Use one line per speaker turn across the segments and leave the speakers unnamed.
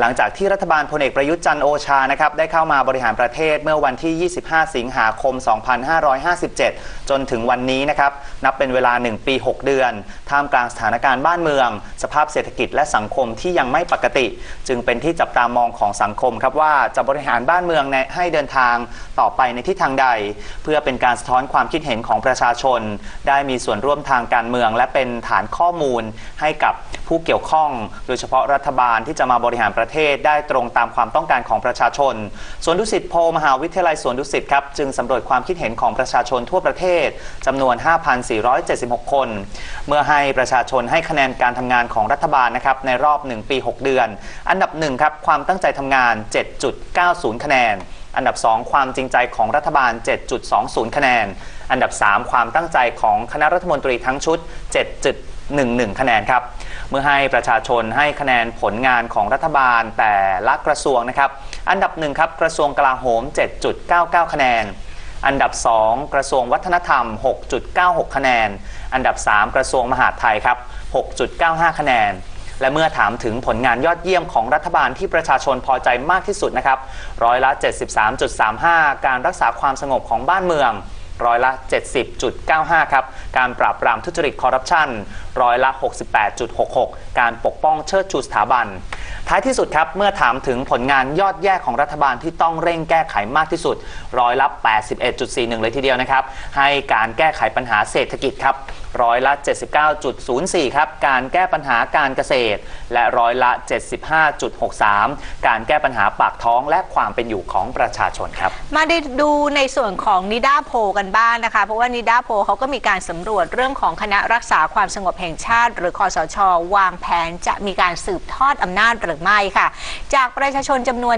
หลังจากที่รัฐบาลพลเอกประยุทธ์จันโอชานะครับได้เข้ามาบริหารประเทศเมื่อวันที่ 25 สิงหาคม 2557 จนถึงวันนี้นะครับนับเป็นเวลา 1 ปี 6 เดือน ท่ามกลางสถานการณ์บ้านเมือง สภาพเศรษฐกิจและสังคมที่ยังไม่ปกติ จึงเป็นที่จับตามองของสังคมครับว่าจะบริหารบ้านเมืองให้เดินทางต่อไปในทิศทางใด เพื่อเป็นการสะท้อนความคิดเห็นของประชาชน ได้มีส่วนร่วมทางการเมือง และเป็นฐานข้อมูลให้กับผู้เกี่ยวข้อง โดยเฉพาะรัฐบาลที่จะมาบริหารประเทศได้ตรงตามความต้องการของประชาชน สวนดุสิตโพลมหาวิทยาลัยสวนดุสิตครับจึงสำรวจความคิดเห็นของประชาชนทั่วประเทศจำนวน 5,476 คน เมื่อให้ประชาชนให้คะแนนการทำงานของรัฐบาลนะครับในรอบ 1 ปี 6 เดือน อันดับ1ครับความตั้งใจทำงาน 7.90 คะแนนอันดับ 2 ความจริงใจของรัฐบาล 7.20 คะแนน อันดับ 3 ความตั้งใจของคณะรัฐมนตรีทั้งชุด 7.11 คะแนนครับ เมื่อให้ประชาชนให้คะแนนผลงานของรัฐบาลแต่ละกระทรวงนะครับ อันดับหนึ่งครับกระทรวงกลาโหม 7.99 คะแนน อันดับ 2 กระทรวงวัฒนธรรม 6.96 คะแนน อันดับ 3 กระทรวงมหาดไทยครับ 6.95 คะแนนและเมื่อถามถึงผลงานยอดเยี่ยมของรัฐบาลที่ประชาชนพอใจมากที่สุดนะครับ ร้อยละ 73.35 การรักษาความสงบของบ้านเมือง ร้อยละ 70.95 ครับ การปราบปรามทุจริตคอร์รัปชันร้อยละ 68.66 การปกป้องเชิดชูสถาบัน ท้ายที่สุดครับ เมื่อถามถึงผลงานยอดแย่ของรัฐบาลที่ต้องเร่งแก้ไขมากที่สุดร้อยละ 81.41 เลยทีเดียวนะครับ ให้การแก้ไขปัญหาเศรษฐกิจครับ ร้อยละ 79.04 ครับ การแก้ปัญหาการเกษตร และร้อยละ 75.63 การแก้ปัญหาปากท้องและความเป็นอยู่ของประชาชนครับ
มาได้ดูในส่วนของนิด้าโพกันบ้างนะคะ เพราะว่านิด้าโพเขาก็มีการสำรวจเรื่องของคณะรักษาความสงบแห่งชาติ หรือคอสช วางแผนจะมีการสืบทอดอำนาจหรือไม่ค่ะ จากประชาชนจำนวน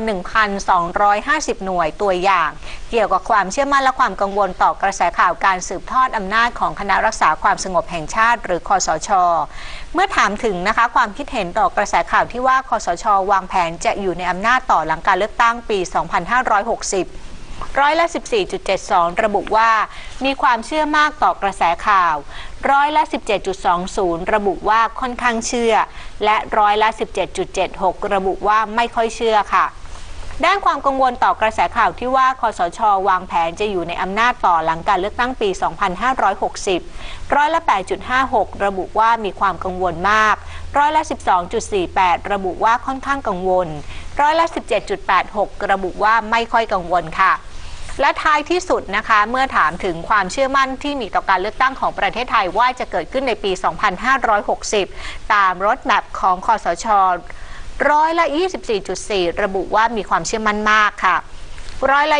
1,250 หน่วยตัวอย่าง เกี่ยวกับความเชื่อมั่นและความกังวลต่อกระแสข่าวการสืบทอดอำนาจของคณะรักษาความสงบแห่งชาติ หรือคอสช เมื่อถามถึงนะคะความคิดเห็นต่อกระแสข่าวที่ว่าคอสช วางแผนจะอยู่ในอำนาจต่อหลังการเลือกตั้งปี 2560ร้อยละ 14.72 ระบุว่ามีความเชื่อมากต่อกระแสข่าว ร้อยละ 17.20 ระบุว่าค่อนข้างเชื่อ และร้อยละ 17.76 ระบุว่าไม่ค่อยเชื่อค่ะ ด้านความกังวลต่อกระแสข่าวที่ว่าคอสช วางแผนจะอยู่ในอำนาจต่อหลังการเลือกตั้งปี 2560 ร้อยละ 8.56 ระบุว่ามีความกังวลมาก ร้อยละ 12.48 ระบุว่าค่อนข้างกังวล ร้อยละ 17.86 ระบุว่าไม่ค่อยกังวลค่ะและท้ายที่สุดนะคะเมื่อถามถึงความเชื่อมั่นที่มีต่อการเลือกตั้งของประเทศไทยว่าจะเกิดขึ้นในปี 2560 ตามรถแมพของคอสช ร้อยละ 24.4 ระบุว่ามีความเชื่อมั่นมากค่ะร้อยละ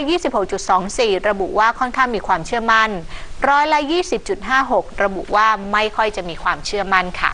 26.24 ระบุว่าค่อนข้างมีความเชื่อมั่น ร้อยละ 20.56 ระบุว่าไม่ค่อยจะมีความเชื่อมั่นค่ะ